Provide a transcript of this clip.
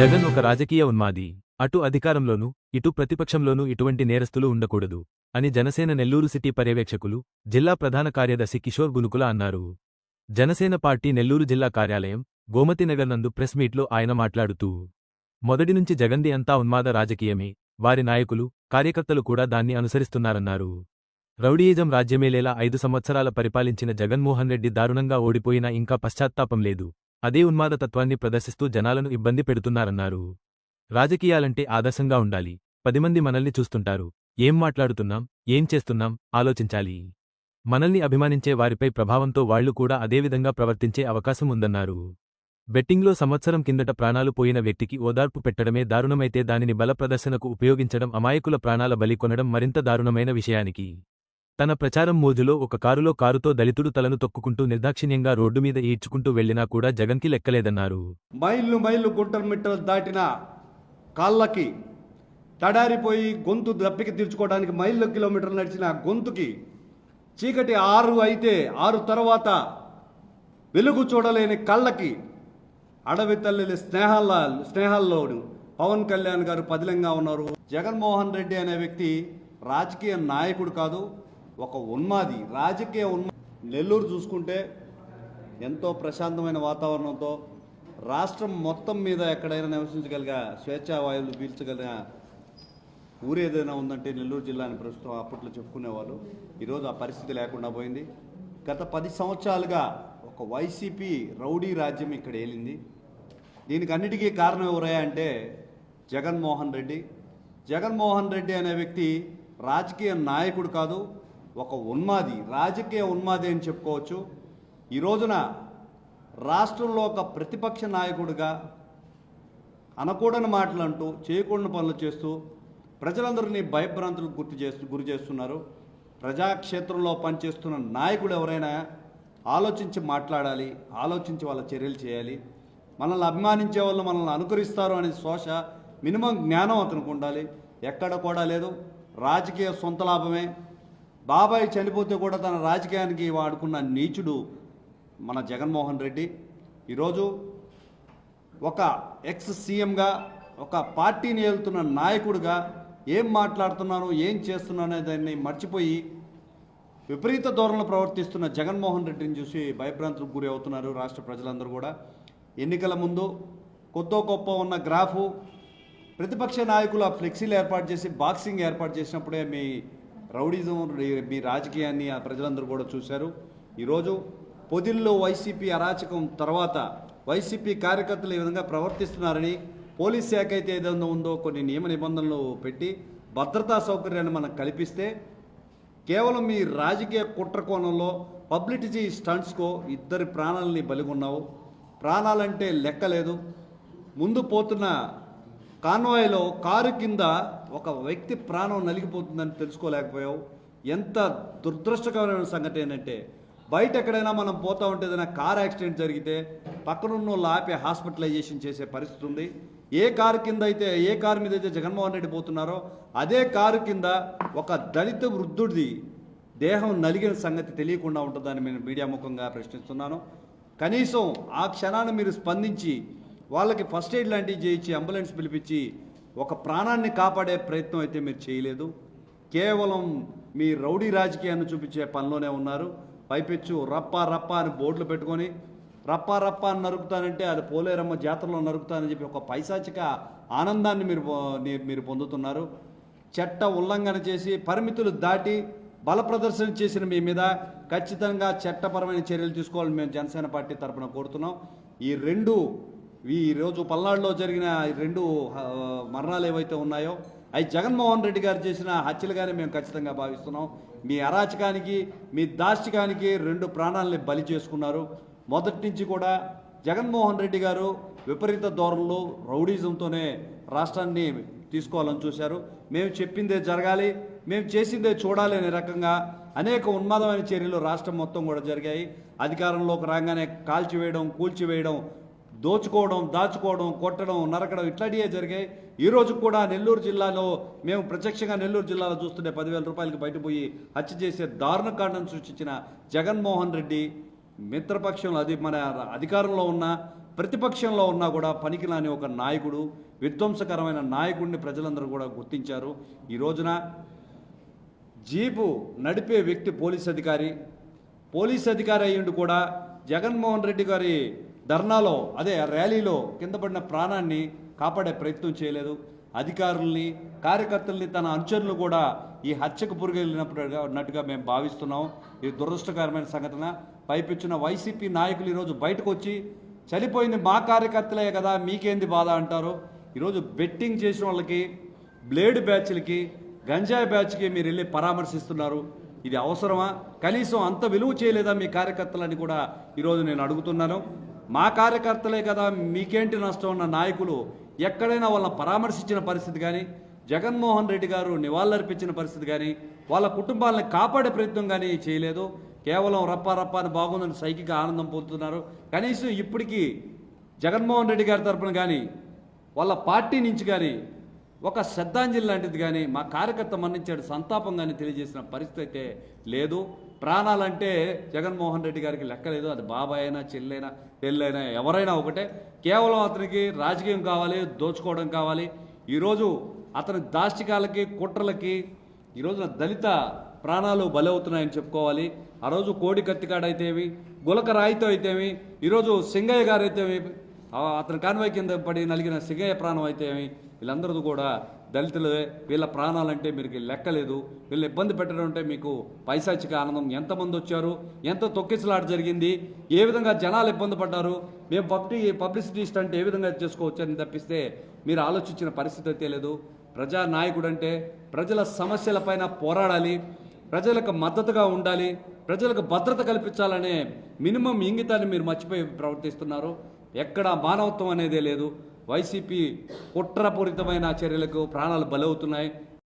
జగన్ ఒక రాజకీయ ఉన్మాది. అటు అధికారంలోనూ ఇటు ప్రతిపక్షంలోనూ ఇటువంటి నేరస్తులు ఉండకూడదు అని జనసేన నెల్లూరు సిటీ పర్యవేక్షకులు జిల్లా ప్రధాన కార్యదర్శి కిషోర్ గునుకుల అన్నారు. జనసేన పార్టీ నెల్లూరు జిల్లా కార్యాలయం గోమతినగర్ నందు ప్రెస్ మీట్లో ఆయన మాట్లాడుతూ మొదటి నుంచి జగన్ది అంతా ఉన్మాద రాజకీయమే. వారి నాయకులు కార్యకర్తలు కూడా దాన్ని అనుసరిస్తున్నారన్నారు. రౌడీయిజం రాజ్యమేలేలా ఐదు సంవత్సరాల పరిపాలించిన జగన్మోహన్ రెడ్డి దారుణంగా ఓడిపోయినా ఇంకా పశ్చాత్తాపం లేదు. అదే ఉన్మాద తత్వాన్ని ప్రదర్శిస్తూ జనాలను ఇబ్బంది పెడుతున్నారన్నారు. రాజకీయాలంటే ఆదర్శంగా ఉండాలి. పది మంది మనల్ని చూస్తుంటారు. ఏం మాట్లాడుతున్నాం? ఏం చేస్తున్నాం? ఆలోచించాలి. మనల్ని అభిమానించే వారిపై ప్రభావంతో వాళ్ళు కూడా అదేవిధంగా ప్రవర్తించే అవకాశం ఉందన్నారు. బెట్టింగ్లో సంవత్సరం కిందట ప్రాణాలు పోయిన వ్యక్తికి ఓదార్పు పెట్టడమే దారుణమైతే దానిని బల ప్రదర్శనకు ఉపయోగించడం అమాయకుల ప్రాణాల బలి కొనడం మరింత దారుణమైన విషయానికి. తన ప్రచారం మోజులో ఒక కారులో కారుతో దళితుడు తలను తొక్కుకుంటూ నిర్దాక్షిణ్యంగా రోడ్డు మీద ఈడ్చుకుంటూ వెళ్ళినా కూడా జగన్కి లెక్కలేదన్నారు. మైళ్ళు మైళ్ళు గుంటలు మిట్టలు దాటిన కాళ్ళకి తడారిపోయి గొంతు దప్పికి తీర్చుకోవడానికి మైళ్ళు కిలోమీటర్లు నడిచిన గొంతుకి చీకటి ఆరు అయితే ఆరు తర్వాత వెలుగు చూడలేని కళ్ళకి అడవి తల్లి స్నేహాల స్నేహాల్లో పవన్ కళ్యాణ్ గారు పదిలంగా ఉన్నారు. జగన్మోహన్ రెడ్డి అనే వ్యక్తి రాజకీయ నాయకుడు కాదు ఒక ఉన్మాది. రాజకీయ ఉన్మా నెల్లూరు చూసుకుంటే ఎంతో ప్రశాంతమైన వాతావరణంతో రాష్ట్రం మొత్తం మీద ఎక్కడైనా నివసించగలిగా స్వేచ్ఛావాయువులు పీల్చగలిగిన ఊరు ఏదైనా ఉందంటే నెల్లూరు జిల్లాని ప్రస్తుతం అప్పట్లో చెప్పుకునేవాళ్ళు. ఈరోజు ఆ పరిస్థితి లేకుండా పోయింది. గత పది సంవత్సరాలుగా ఒక వైసీపీ రౌడీ రాజ్యం ఇక్కడ ఏలింది. దీనికి అన్నిటికీ కారణం ఎవరయ్యా అంటే జగన్మోహన్ రెడ్డి. జగన్మోహన్ రెడ్డి అనే వ్యక్తి రాజకీయ నాయకుడు కాదు ఒక ఉన్మాది రాజకీయ ఉన్మాది అని చెప్పుకోవచ్చు. ఈ రోజున రాష్ట్రంలో ఒక ప్రతిపక్ష నాయకుడిగా అనకూడని మాటలు అంటూ చేయకూడని పనులు చేస్తూ ప్రజలందరినీ భయభ్రాంతులకు గుర్తు చేస్తూ గురి చేస్తున్నారు. ప్రజాక్షేత్రంలో పనిచేస్తున్న నాయకుడు ఎవరైనా ఆలోచించి మాట్లాడాలి ఆలోచించి వాళ్ళ చర్యలు చేయాలి. మనల్ని అభిమానించే వాళ్ళు మనల్ని అనుకరిస్తారు అనే శోష మినిమం జ్ఞానం అతనికి ఉండాలి. ఎక్కడ కూడా లేదు. రాజకీయ సొంత లాభమే. బాబాయ్ చనిపోతే కూడా తన రాజకీయానికి వాడుకున్న నీచుడు మన జగన్మోహన్ రెడ్డి. ఈరోజు ఒక ఎక్స్ సీఎంగా ఒక పార్టీని ఏలుతున్న నాయకుడిగా ఏం మాట్లాడుతున్నాను ఏం చేస్తున్నాను అనే దాన్ని మర్చిపోయి విపరీత ధోరణిలో ప్రవర్తిస్తున్న జగన్మోహన్ రెడ్డిని చూసి భయభ్రాంతులకు గురి అవుతున్నారు రాష్ట్ర ప్రజలందరూ కూడా. ఎన్నికల ముందు కొత్త గొప్ప ఉన్న గ్రాఫు ప్రతిపక్ష నాయకులు ఆ ఫ్లెక్సీలు ఏర్పాటు చేసి బాక్సింగ్ ఏర్పాటు చేసినప్పుడే మీ రౌడీజం మీ రాజకీయాన్ని ఆ ప్రజలందరూ కూడా చూశారు. ఈరోజు పొదిల్లో వైసీపీ అరాచకం తర్వాత వైసీపీ కార్యకర్తలు ఈ విధంగా ప్రవర్తిస్తున్నారని పోలీస్ శాఖ అయితే ఏదైనా ఉందో కొన్ని నియమ నిబంధనలు పెట్టి భద్రతా సౌకర్యాన్ని మనకు కల్పిస్తే కేవలం మీ రాజకీయ కుట్ర కోణంలో పబ్లిసిటీ స్టంట్స్కో ఇద్దరి ప్రాణాలని బలిగొన్నావు. ప్రాణాలంటే లెక్కలేదు ముందు పోతున్న కాన్వాయ్లో కారు కింద ఒక వ్యక్తి ప్రాణం నలిగిపోతుందని తెలుసుకోలేకపోయావు. ఎంత దురదృష్టకరమైన సంగతి ఏంటంటే బయట ఎక్కడైనా మనం పోతూ ఉంటే ఏదైనా కార్ యాక్సిడెంట్ జరిగితే పక్కనున్న వాళ్ళు ఆపి హాస్పిటలైజేషన్ చేసే పరిస్థితి ఉంది. ఏ కారు కింద అయితే ఏ కారు మీద అయితే జగన్మోహన్ రెడ్డి పోతున్నారో అదే కారు కింద ఒక దళిత వృద్ధుడిది దేహం నలిగిన సంగతి తెలియకుండా ఉంటుందని నేను మీడియా ముఖంగా ప్రశ్నిస్తున్నాను. కనీసం ఆ క్షణాన్ని మీరు స్పందించి వాళ్ళకి ఫస్ట్ ఎయిడ్ లాంటివి చేయించి అంబులెన్స్ పిలిపించి ఒక ప్రాణాన్ని కాపాడే ప్రయత్నం అయితే మీరు చేయలేదు. కేవలం మీ రౌడీ రాజకీయాన్ని చూపించే పనిలోనే ఉన్నారు. పైపెచ్చు రప్ప రప్ప అని బోర్డులు పెట్టుకొని రప్ప రప్ప అని నరుకుతానంటే అది పోలేరమ్మ జాతరలో నరుకుతానని చెప్పి ఒక పైశాచిక ఆనందాన్ని మీరు మీరు పొందుతున్నారు. చట్ట ఉల్లంఘన చేసి పరిమితులు దాటి బల ప్రదర్శన చేసిన మీ మీద ఖచ్చితంగా చట్టపరమైన చర్యలు తీసుకోవాలని మేము జనసేన పార్టీ తరఫున కోరుతున్నాం. ఈ రెండు ఈరోజు పల్నాడులో జరిగిన రెండు మరణాలు ఏవైతే ఉన్నాయో అవి జగన్మోహన్ రెడ్డి గారు చేసిన హత్యలుగానే మేము ఖచ్చితంగా భావిస్తున్నాం. మీ అరాచకానికి మీ దాష్టికానికి రెండు ప్రాణాలని బలి చేసుకున్నారు. మొదటి నుంచి కూడా జగన్మోహన్ రెడ్డి గారు విపరీత ధోరణిలో రౌడీజంతోనే రాష్ట్రాన్ని తీసుకోవాలని చూశారు. మేము చెప్పిందే జరగాలి మేము చేసిందే చూడాలి అనే రకంగా అనేక ఉన్మాదమైన చర్యలు రాష్ట్రం మొత్తం కూడా జరిగాయి. అధికారంలోకి రాగానే కాల్చివేయడం కూల్చివేయడం దోచుకోవడం దాచుకోవడం కొట్టడం నరకడం ఇట్లాంటివే జరిగాయి. ఈరోజు కూడా నెల్లూరు జిల్లాలో మేము ప్రత్యక్షంగా నెల్లూరు జిల్లాలో చూస్తుంటే పదివేల రూపాయలకి బయటపోయి హత్య చేసే దారుణకాండం సృష్టించిన జగన్మోహన్ రెడ్డి మిత్రపక్షంలో అది మన అధికారంలో ఉన్న ప్రతిపక్షంలో ఉన్నా కూడా పనికిలాని ఒక నాయకుడు విధ్వంసకరమైన నాయకుడిని ప్రజలందరూ కూడా గుర్తించారు. ఈ రోజున జీపు నడిపే వ్యక్తి పోలీస్ అధికారి పోలీస్ అధికారి అయ్యిండు కూడా జగన్మోహన్ రెడ్డి గారి ధర్నాలో అదే ర్యాలీలో కింద పడిన ప్రాణాన్ని కాపాడే ప్రయత్నం చేయలేదు. అధికారుల్ని కార్యకర్తల్ని తన అనుచరులు కూడా ఈ హత్యకు పురుగెళ్ళినప్పుడు నట్టుగా మేము భావిస్తున్నాం. ఇది దురదృష్టకరమైన సంఘటన. పైపిచ్చిన వైసీపీ నాయకులు ఈరోజు బయటకు వచ్చి చనిపోయింది మా కార్యకర్తలే కదా మీకేంది బాధ? అంటారు. ఈరోజు బెట్టింగ్ చేసిన వాళ్ళకి బ్లేడ్ బ్యాచ్లకి గంజాయి బ్యాచ్కి మీరు వెళ్ళి పరామర్శిస్తున్నారు. ఇది అవసరమా? కనీసం అంత విలువ చేయలేదా మీ కార్యకర్తలని కూడా ఈరోజు నేను అడుగుతున్నాను. మా కార్యకర్తలే కదా మీకేంటి నష్టం ఉన్న నాయకులు ఎక్కడైనా వాళ్ళని పరామర్శించిన పరిస్థితి కానీ జగన్మోహన్ రెడ్డి గారు నివాళులర్పించిన పరిస్థితి కానీ వాళ్ళ కుటుంబాలను కాపాడే ప్రయత్నం కానీ చేయలేదు. కేవలం రప్ప రప్ప అని బాగుందని సైకిక ఆనందం పొందుతున్నారు. కనీసం ఇప్పటికీ జగన్మోహన్ రెడ్డి గారి తరపున కానీ వాళ్ళ పార్టీ నుంచి కానీ ఒక శ్రద్ధాంజలి లాంటిది కానీ మా కార్యకర్త మరణించాడు సంతాపం కానీ తెలియజేసిన పరిస్థితి అయితే లేదు. ప్రాణాలంటే జగన్మోహన్ రెడ్డి గారికి లెక్కలేదు అది బాబాయ్ అయినా చెల్లైనా పెళ్ళైనా ఎవరైనా ఒకటే. కేవలం అతనికి రాజకీయం కావాలి దోచుకోవడం కావాలి. ఈరోజు అతని దాష్టికాలకి కుట్రలకి ఈరోజున దళిత ప్రాణాలు బలవుతున్నాయని చెప్పుకోవాలి. ఆ రోజు కోడి కత్తికాడ అయితేవి గులక రాయితో అయితేవి ఈరోజు సింగయ్య గారు అయితేవి అతని కాన్వాయ్ కింద పడి నలిగిన సింగయ్య ప్రాణం అయితేవి వీళ్ళందరూ కూడా దళితులే వీళ్ళ ప్రాణాలంటే మీకు లెక్కలేదు. వీళ్ళు ఇబ్బంది పెట్టడం అంటే మీకు పైశాచిక ఆనందం. ఎంతమంది వచ్చారు? ఎంత తొక్కిసలాట జరిగింది? ఏ విధంగా జనాలు ఇబ్బంది పడ్డారు? మేము పబ్లి పబ్లిసిటీ స్టంట్ ఏ విధంగా చేసుకోవచ్చని తప్పిస్తే మీరు ఆలోచించిన పరిస్థితి అయితే లేదు. ప్రజానాయకుడు అంటే ప్రజల సమస్యలపైన పోరాడాలి. ప్రజలకు మద్దతుగా ఉండాలి ప్రజలకు భద్రత కల్పించాలనే మినిమం ఇంగితాన్ని మీరు మర్చిపోయి ప్రవర్తిస్తున్నారు. ఎక్కడ మానవత్వం అనేదే లేదు. వైసీపీ కుట్రపూరితమైన చర్యలకు ప్రాణాలు బలవుతున్నాయి.